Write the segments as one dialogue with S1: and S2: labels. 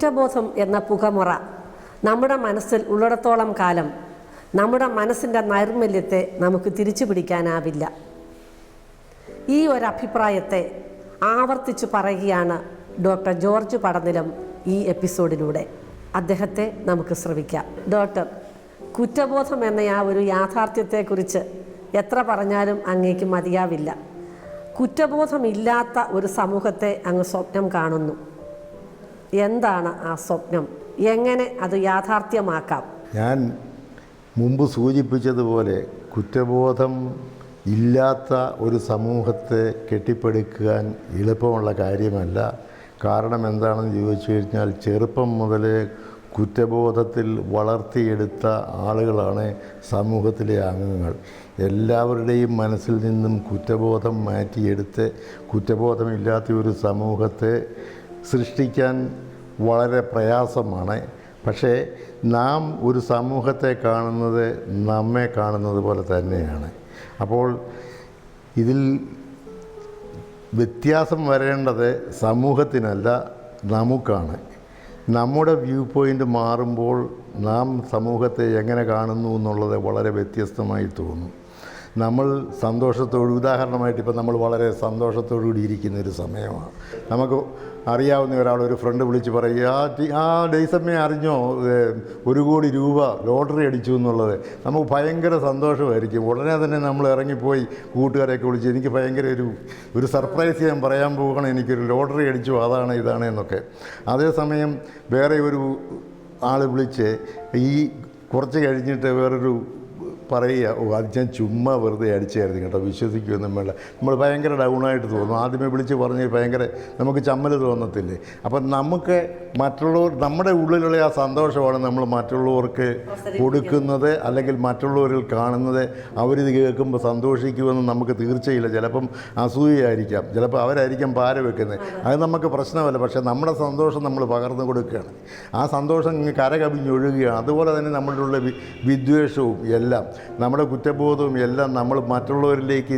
S1: കുറ്റബോധം എന്ന പുകമുറ നമ്മുടെ മനസ്സിൽ ഉള്ളിടത്തോളം കാലം നമ്മുടെ മനസ്സിന്റെ നൈർമല്യത്തെ നമുക്ക് തിരിച്ചു പിടിക്കാനാവില്ല. ഈ ഒരു അഭിപ്രായത്തെ ആവർത്തിച്ചു പറയുകയാണ് ഡോക്ടർ ജോർജ് പടനിലം ഈ എപ്പിസോഡിലൂടെ. അദ്ദേഹത്തെ നമുക്ക് ശ്രമിക്കാം ഡോക്ടർ കുറ്റബോധം എന്ന ആ ഒരു യാഥാർത്ഥ്യത്തെക്കുറിച്ച് എത്ര പറഞ്ഞാലും അങ്ങേക്ക് മതിയാവില്ല. കുറ്റബോധമില്ലാത്ത ഒരു സമൂഹത്തെ അങ്ങ് സ്വപ്നം കാണുന്നു. എന്താണ് ആ സ്വപ്നം? എങ്ങനെ അത് യാഥാർത്ഥ്യമാക്കാം?
S2: ഞാൻ മുമ്പ് സൂചിപ്പിച്ചതുപോലെ കുറ്റബോധം ഇല്ലാത്ത ഒരു സമൂഹത്തെ കെട്ടിപ്പടുക്കാൻ എളുപ്പമുള്ള കാര്യമല്ല. കാരണം എന്താണെന്ന് ചോദിച്ചു കഴിഞ്ഞാൽ ചെറുപ്പം മുതലേ കുറ്റബോധത്തിൽ വളർത്തിയെടുത്ത ആളുകളാണ് സമൂഹത്തിലെ അംഗങ്ങൾ. എല്ലാവരുടെയും മനസ്സിൽ നിന്നും കുറ്റബോധം മാറ്റിയെടുത്ത് കുറ്റബോധമില്ലാത്ത ഒരു സമൂഹത്തെ സൃഷ്ടിക്കാൻ വളരെ പ്രയാസമാണ്. പക്ഷേ നാം ഒരു സമൂഹത്തെ കാണുന്നത് നമ്മെ കാണുന്നത് പോലെ തന്നെയാണ്. അപ്പോൾ ഇതിൽ വ്യത്യാസം വരേണ്ടത് സമൂഹത്തിനല്ല നമുക്കാണ്. നമ്മുടെ വ്യൂ പോയിന്റ് മാറുമ്പോൾ നാം സമൂഹത്തെ എങ്ങനെ കാണുന്നു എന്നുള്ളത് വളരെ വ്യത്യസ്തമായി തോന്നും. നമ്മൾ സന്തോഷത്തോട് ഉദാഹരണമായിട്ട് ഇപ്പം നമ്മൾ വളരെ സന്തോഷത്തോടു കൂടി ഇരിക്കുന്ന ഒരു സമയമാണ്. നമുക്ക് അറിയാവുന്ന ഒരാൾ ഒരു ഫ്രണ്ട് വിളിച്ച് പറയുക ആ ആ ഡേയ്സമ്മയെ അറിഞ്ഞോ? ഒരു കോടി രൂപ ലോട്ടറി അടിച്ചു എന്നുള്ളത്. നമുക്ക് ഭയങ്കര സന്തോഷമായിരിക്കും. ഉടനെ തന്നെ നമ്മൾ ഇറങ്ങിപ്പോയി കൂട്ടുകാരെയൊക്കെ വിളിച്ച് എനിക്ക് ഭയങ്കര ഒരു ഒരു സർപ്രൈസ് ഞാൻ പറയാൻ പോകണം എനിക്കൊരു ലോട്ടറി അടിച്ചു അതാണ് ഇതാണ് എന്നൊക്കെ. അതേസമയം വേറെ ഒരു ആൾ വിളിച്ച് ഈ കുറച്ച് കഴിഞ്ഞിട്ട് വേറൊരു പറയുക ഓ അത് ഞാൻ ചുമ്മാ വെറുതെ അടിച്ചായിരുന്നു കേട്ടോ വിശ്വസിക്കുമെന്നും വേണ്ട. നമ്മൾ ഭയങ്കര ഡൗണായിട്ട് തോന്നും. ആദ്യമേ വിളിച്ച് പറഞ്ഞ് ഭയങ്കര നമുക്ക് ചമ്മൽ തോന്നത്തില്ലേ. അപ്പം നമുക്ക് മറ്റുള്ളവർ നമ്മുടെ ഉള്ളിലുള്ള ആ സന്തോഷമാണ് നമ്മൾ മറ്റുള്ളവർക്ക് കൊടുക്കുന്നത് അല്ലെങ്കിൽ മറ്റുള്ളവരിൽ കാണുന്നത്. അവരിത് കേൾക്കുമ്പോൾ സന്തോഷിക്കുമെന്ന് നമുക്ക് തീർച്ചയില്ല. ചിലപ്പം അസൂയായിരിക്കാം ചിലപ്പോൾ അവരായിരിക്കാം പാര വെക്കുന്നത്. അത്. നമുക്ക് പ്രശ്നമല്ല. പക്ഷേ നമ്മുടെ സന്തോഷം നമ്മൾ പകർന്നു കൊടുക്കുകയാണ്. ആ സന്തോഷം കരകവിഞ്ഞൊഴുകുകയാണ്. കര അതുപോലെ തന്നെ നമ്മളുടെ വിദ്വേഷവും എല്ലാം. നമ്മുടെ കുറ്റബോധവും എല്ലാം നമ്മൾ മറ്റുള്ളവരിലേക്ക്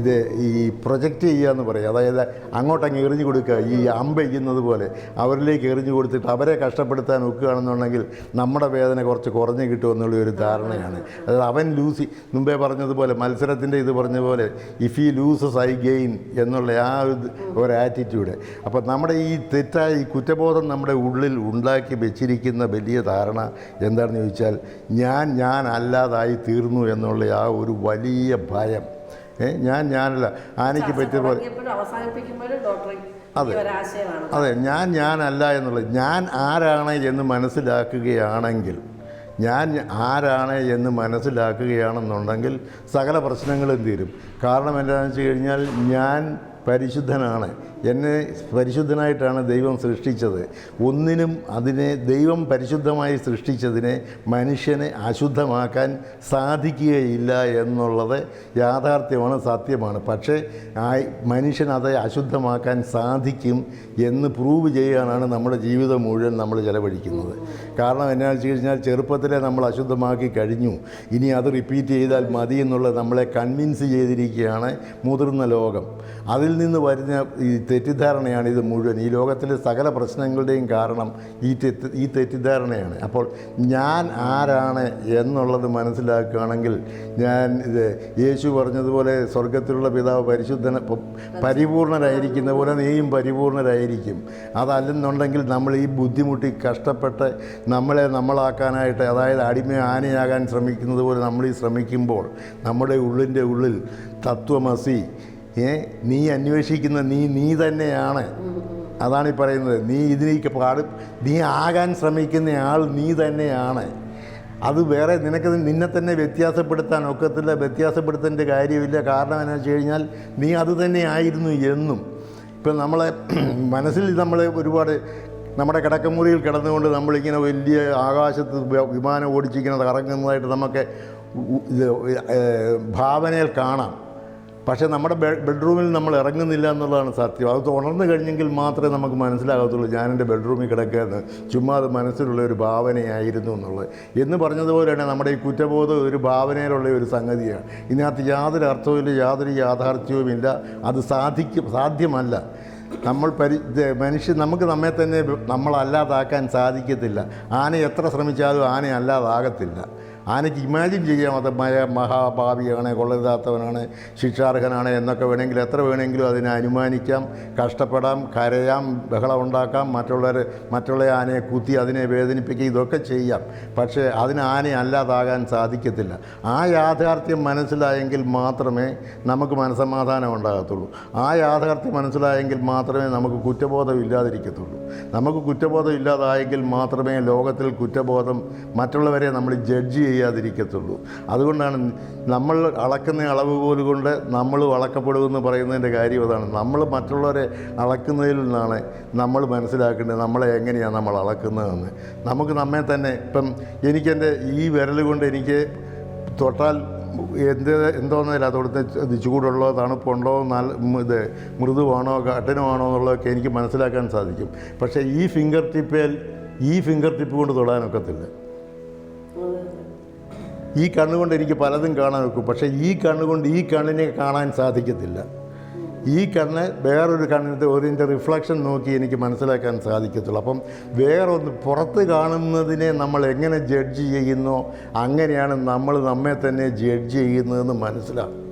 S2: ഇത് ഈ പ്രൊജക്റ്റ് ചെയ്യുക എന്ന് പറയും. അതായത് അങ്ങോട്ടങ്ങ് എറിഞ്ഞു കൊടുക്കുക ഈ അമ്പ ചെയ്യുന്നത് പോലെ. അവരിലേക്ക് എറിഞ്ഞു കൊടുത്തിട്ട് അവരെ കഷ്ടപ്പെടുത്താൻ ഒക്കുകയാണെന്നുണ്ടെങ്കിൽ നമ്മുടെ വേദന കുറച്ച് കുറഞ്ഞു കിട്ടുമെന്നുള്ള ഒരു ധാരണയാണ്. അതായത് അവൻ ലൂസി മുമ്പേ പറഞ്ഞതുപോലെ മത്സരത്തിന്റെ ഇത് പറഞ്ഞ പോലെ ഇഫ് ഈ ലൂസസ് ഐ ഗെയിൻ എന്നുള്ള ആ ഒരു ആറ്റിറ്റ്യൂഡ് അപ്പോൾ നമ്മുടെ ഈ തെറ്റായ ഈ കുറ്റബോധം നമ്മുടെ ഉള്ളിൽ ഉണ്ടാക്കി വെച്ചിരിക്കുന്ന വലിയ ധാരണ എന്താണെന്ന് ചോദിച്ചാൽ ഞാൻ ഞാൻ അല്ലാതായി തീർന്നു എന്നുള്ള ആ ഒരു വലിയ ഭയം. ഞാൻ ഞാനല്ല ആനയ്ക്ക് പറ്റിയ പോലെ അതെ. അതെ ഞാൻ ഞാനല്ല എന്നുള്ളത്. ഞാൻ ആരാണ് എന്ന് മനസ്സിലാക്കുകയാണെങ്കിൽ ഞാൻ ആരാണ് എന്ന് മനസ്സിലാക്കുകയാണെന്നുണ്ടെങ്കിൽ സകല പ്രശ്നങ്ങളും തീരും. കാരണം എന്താണെന്ന് വെച്ച് കഴിഞ്ഞാൽ ഞാൻ പരിശുദ്ധനാണ്. എന്നെ പരിശുദ്ധനായിട്ടാണ് ദൈവം സൃഷ്ടിച്ചത്. ഒന്നിനും അതിനെ ദൈവം പരിശുദ്ധമായി സൃഷ്ടിച്ചതിനെ മനുഷ്യനെ അശുദ്ധമാക്കാൻ സാധിക്കുകയില്ല എന്നുള്ളത് യാഥാർത്ഥ്യമാണ് സത്യമാണ്. പക്ഷേ മനുഷ്യൻ അത് അശുദ്ധമാക്കാൻ സാധിക്കും എന്ന് പ്രൂവ് ചെയ്യാനാണ് നമ്മുടെ ജീവിതം മുഴുവൻ നമ്മൾ ചെലവഴിക്കുന്നത്. കാരണം എന്നാന്ന് വെച്ച് കഴിഞ്ഞാൽ ചെറുപ്പത്തിലെ നമ്മൾ അശുദ്ധമാക്കി കഴിഞ്ഞു. ഇനി അത് റിപ്പീറ്റ് ചെയ്താൽ മതി എന്നുള്ളത് നമ്മളെ കൺവിൻസ് ചെയ്തിരിക്കുകയാണ് മുതിർന്ന ലോകം. അതിൽ നിന്ന് വരുന്ന ഈ തെറ്റിദ്ധാരണയാണ് ഇത് മുഴുവൻ. ഈ ലോകത്തിലെ സകല പ്രശ്നങ്ങളുടെയും കാരണം ഈ തെറ്റ് ഈ തെറ്റിദ്ധാരണയാണ്. അപ്പോൾ ഞാൻ ആരാണ് എന്നുള്ളത് മനസ്സിലാക്കുകയാണെങ്കിൽ ഞാൻ ഇത് യേശു പറഞ്ഞതുപോലെ സ്വർഗത്തിലുള്ള പിതാവ് പരിശുദ്ധന പരിപൂർണരായിരിക്കുന്ന പോലെ നീയും പരിപൂർണരായിരിക്കും. അതല്ലെന്നുണ്ടെങ്കിൽ നമ്മൾ ഈ ബുദ്ധിമുട്ടി കഷ്ടപ്പെട്ട് നമ്മളെ നമ്മളാക്കാനായിട്ട് അതായത് അടിമ ആനയാകാൻ ശ്രമിക്കുന്നത് പോലെ നമ്മൾ ഈ ശ്രമിക്കുമ്പോൾ നമ്മുടെ ഉള്ളിന്റെ ഉള്ളിൽ തത്വമസി ഏ നീ അന്വേഷിക്കുന്ന നീ നീ തന്നെയാണ്. അതാണ് ഈ പറയുന്നത്. നീ ഇതിലേക്ക് പാട്. നീ ആകാൻ ശ്രമിക്കുന്ന ആൾ നീ തന്നെയാണ്. അത് വേറെ നിനക്ക് നിന്നെ തന്നെ വ്യത്യാസപ്പെടുത്താൻ ഒക്കത്തില്ല വ്യത്യാസപ്പെടുത്തേണ്ട കാര്യമില്ല. കാരണം എന്നു വെച്ച് കഴിഞ്ഞാൽ നീ അത് തന്നെ ആയിരുന്നു എന്നും. ഇപ്പം നമ്മളെ മനസ്സിൽ നമ്മൾ ഒരുപാട് നമ്മുടെ കിടക്കമുറിയിൽ കിടന്നുകൊണ്ട് നമ്മളിങ്ങനെ വലിയ ആകാശത്ത് വിമാനം ഓടിച്ചിങ്ങനെ കറങ്ങുന്നതായിട്ട് നമുക്ക് ഭാവനയിൽ കാണാം. പക്ഷേ നമ്മുടെ ബെഡ്റൂമിൽ നമ്മൾ ഇറങ്ങുന്നില്ല എന്നുള്ളതാണ് സത്യം. അത് ഉണർന്നു കഴിഞ്ഞെങ്കിൽ മാത്രമേ നമുക്ക് മനസ്സിലാകത്തുള്ളൂ ഞാൻ എന്റെ ബെഡ്റൂമിൽ കിടക്കുകയെന്ന് ചുമ്മാ അത് മനസ്സിലുള്ള ഒരു ഭാവനയായിരുന്നു എന്നുള്ളത്. എന്ന് പറഞ്ഞതുപോലെയാണ് നമ്മുടെ ഈ കുറ്റബോധം ഒരു ഭാവനയിലുള്ള ഒരു സംഗതിയാണ്. ഇതിനകത്ത് യാതൊരു അർത്ഥവുമില്ല യാതൊരു യാഥാർത്ഥ്യവുമില്ല. അത് സാധിക്കും സാധ്യമല്ല. നമ്മൾ പരി മനുഷ്യൻ നമുക്ക് നമ്മെ തന്നെ നമ്മളല്ലാതാക്കാൻ സാധിക്കത്തില്ല. ആന എത്ര ശ്രമിച്ചാലും ആന അല്ലാതാകത്തില്ല ആനയ്ക്ക് ഇമാജിൻ ചെയ്യാം മയ മഹാഭാവിയാണ് കൊള്ളരുതാത്തവനാണ് ശിക്ഷാർഹനാണ് എന്നൊക്കെ വേണമെങ്കിൽ എത്ര വേണമെങ്കിലും അതിനെ അനുമാനിക്കാം കഷ്ടപ്പെടാം കരയാം ബഹളം ഉണ്ടാക്കാം മറ്റുള്ളവരെ മറ്റുള്ള ആനയെ കുത്തി അതിനെ വേദനിപ്പിക്കുക ഇതൊക്കെ ചെയ്യാം. പക്ഷേ അതിന് ആന അല്ലാതാകാൻ സാധിക്കത്തില്ല. ആ യാഥാർത്ഥ്യം മനസ്സിലായെങ്കിൽ മാത്രമേ നമുക്ക് മനസമാധാനം ഉണ്ടാകത്തുള്ളൂ. ആ യാഥാർത്ഥ്യം മനസ്സിലായെങ്കിൽ മാത്രമേ നമുക്ക് കുറ്റബോധം ഇല്ലാതിരിക്കത്തുള്ളൂ. നമുക്ക് കുറ്റബോധം ഇല്ലാതായെങ്കിൽ മാത്രമേ ലോകത്തിൽ കുറ്റബോധം മറ്റുള്ളവരെ നമ്മൾ ജഡ്ജ് ചെയ്യാതിരിക്കത്തുള്ളൂ. അതുകൊണ്ടാണ് നമ്മൾ അളക്കുന്ന അളവ് കൊണ്ട് നമ്മൾ അളക്കപ്പെടുമെന്ന് പറയുന്നതിന്റെ കാര്യം അതാണ്. നമ്മൾ മറ്റുള്ളവരെ അളക്കുന്നതിൽ നിന്നാണ് നമ്മൾ മനസ്സിലാക്കേണ്ടത് നമ്മളെ എങ്ങനെയാണ് നമ്മൾ അളക്കുന്നതെന്ന്. നമുക്ക് നമ്മെ തന്നെ ഇപ്പം എനിക്കെന്റെ ഈ വിരൽ കൊണ്ട് എനിക്ക് തൊട്ടാൽ എന്ത് എന്തോന്നില്ല അവിടുത്തെ ചൂടുള്ളോ തണുപ്പുണ്ടോ നല്ല ഇത് മൃദുവാണോ കഠിനമാണോ എന്നുള്ളതൊക്കെ എനിക്ക് മനസ്സിലാക്കാൻ സാധിക്കും. പക്ഷേ ഈ ഫിംഗർ ടിപ്പേൽ ഈ ഫിംഗർ ടിപ്പ് കൊണ്ട് തൊടാനൊക്കത്തില്ല. ഈ കണ്ണുകൊണ്ട് എനിക്ക് പലതും കാണാൻ വെക്കും പക്ഷേ ഈ കണ്ണുകൊണ്ട് ഈ കണ്ണിനെ കാണാൻ സാധിക്കത്തില്ല. ഈ കണ്ണ് വേറൊരു കണ്ണിന്റെ ഒരിന്റെ റിഫ്ലക്ഷൻ നോക്കി എനിക്ക് മനസ്സിലാക്കാൻ സാധിക്കത്തുള്ളൂ. അപ്പം വേറൊന്ന് പുറത്ത് കാണുന്നതിനെ നമ്മൾ എങ്ങനെ ജഡ്ജ് ചെയ്യുന്നോ അങ്ങനെയാണ് നമ്മൾ നമ്മെ തന്നെ ജഡ്ജ് ചെയ്യുന്നതെന്ന് മനസ്സിലാക്കും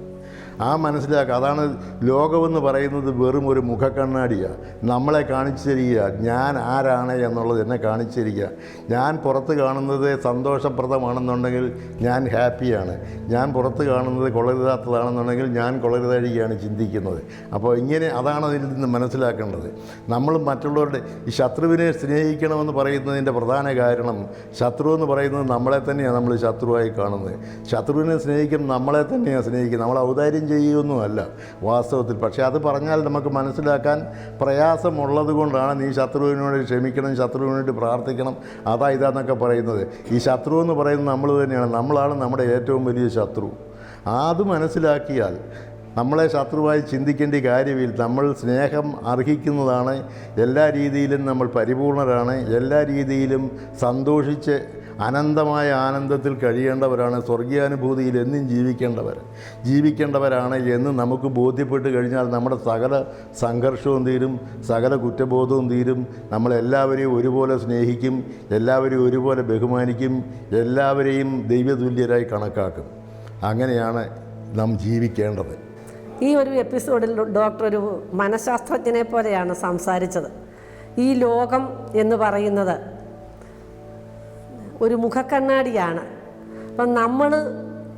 S2: ആ മനസ്സിലാക്കുക. അതാണ് ലോകമെന്ന് പറയുന്നത് വെറും ഒരു മുഖക്കണ്ണാടിയാണ് നമ്മളെ കാണിച്ചു തരിക ഞാൻ ആരാണ് എന്നുള്ളത് എന്നെ കാണിച്ചു തരിക ഞാൻ പുറത്ത് കാണുന്നത് സന്തോഷപ്രദമാണെന്നുണ്ടെങ്കിൽ ഞാൻ ഹാപ്പിയാണ്. ഞാൻ പുറത്ത് കാണുന്നത് കൊള്ളരുതാത്തതാണെന്നുണ്ടെങ്കിൽ ഞാൻ കൊള്ളരുതാഴികയാണ് ചിന്തിക്കുന്നത്. അപ്പോൾ ഇങ്ങനെ അതാണ് അതിൽ നിന്ന് മനസ്സിലാക്കേണ്ടത്. നമ്മൾ മറ്റുള്ളവരുടെ ഈ ശത്രുവിനെ സ്നേഹിക്കണമെന്ന് പറയുന്നതിന്റെ പ്രധാന കാരണം ശത്രു എന്ന് പറയുന്നത് നമ്മളെ തന്നെയാണ് നമ്മൾ ശത്രുവായി കാണുന്നത്. ശത്രുവിനെ സ്നേഹിക്കും നമ്മളെ തന്നെയാണ് സ്നേഹിക്കുന്നത്. നമ്മൾ ഔദാര്യം ചെയ്യുകയൊന്നുമല്ല വാസ്തവത്തിൽ. പക്ഷേ അത് പറഞ്ഞാൽ നമുക്ക് മനസ്സിലാക്കാൻ പ്രയാസമുള്ളത് കൊണ്ടാണ് നീ ശത്രുവിന് വേണ്ടി ക്ഷമിക്കണം ശത്രുവിന് വേണ്ടി പ്രാർത്ഥിക്കണം. അതാ ഇതാന്നൊക്കെ പറയുന്നത്. ഈ ശത്രു എന്ന് പറയുന്നത് നമ്മൾ തന്നെയാണ്. നമ്മളാണ് നമ്മുടെ ഏറ്റവും വലിയ ശത്രു. അത് മനസ്സിലാക്കിയാൽ നമ്മളെ ശത്രുവായി ചിന്തിക്കേണ്ട കാര്യമില്ല. നമ്മൾ സ്നേഹം അർഹിക്കുന്നതാണ്. എല്ലാ രീതിയിലും നമ്മൾ പരിപൂർണരാണ്. എല്ലാ രീതിയിലും സന്തോഷിച്ച് അനന്തമായ ആനന്ദത്തിൽ കഴിയേണ്ടവരാണ് സ്വർഗീയാനുഭൂതിയിൽ എന്നും ജീവിക്കേണ്ടവർ. ജീവിക്കേണ്ടവരാണ് എന്ന് നമുക്ക് ബോധ്യപ്പെട്ട് കഴിഞ്ഞാൽ നമ്മുടെ സകല സംഘർഷവും തീരും സകല കുറ്റബോധവും തീരും. നമ്മളെല്ലാവരെയും ഒരുപോലെ സ്നേഹിക്കും എല്ലാവരെയും ഒരുപോലെ ബഹുമാനിക്കും എല്ലാവരെയും ദൈവതുല്യരായി കണക്കാക്കും. അങ്ങനെയാണ് നാം ജീവിക്കേണ്ടത്.
S1: ഈ ഒരു എപ്പിസോഡിൽ ഡോക്ടർ ഒരു മനഃശാസ്ത്രജ്ഞനെ പോലെയാണ് സംസാരിച്ചത്. ഈ ലോകം എന്ന് പറയുന്നത് ഒരു മുഖക്കണ്ണാടിയാണ്. അപ്പം നമ്മൾ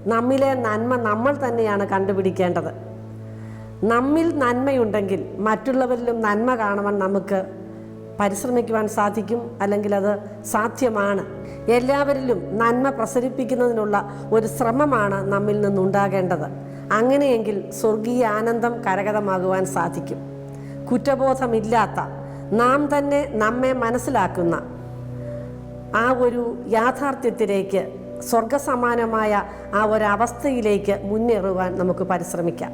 S1: നമ്മിലെ നന്മ നമ്മൾ തന്നെയാണ് കണ്ടുപിടിക്കേണ്ടത്. നമ്മിൽ നന്മയുണ്ടെങ്കിൽ മറ്റുള്ളവരിലും നന്മ കാണുവാൻ നമുക്ക് പരിശ്രമിക്കുവാൻ സാധിക്കും അല്ലെങ്കിൽ അത് സാധ്യമാണ്. എല്ലാവരിലും നന്മ പ്രസരിപ്പിക്കുന്നതിനുള്ള ഒരു ശ്രമമാണ് നമ്മിൽ നിന്നുണ്ടാകേണ്ടത്. അങ്ങനെയെങ്കിൽ സ്വർഗീയ ആനന്ദം കരകതമാകുവാൻ സാധിക്കും. കുറ്റബോധമില്ലാത്ത നാം തന്നെ നമ്മെ മനസ്സിലാക്കുന്ന ആ ഒരു യാഥാർത്ഥ്യത്തിലേക്ക് സ്വർഗസമാനമായ ആ ഒരു അവസ്ഥയിലേക്ക് മുന്നേറുവാൻ നമുക്ക് പരിശ്രമിക്കാം.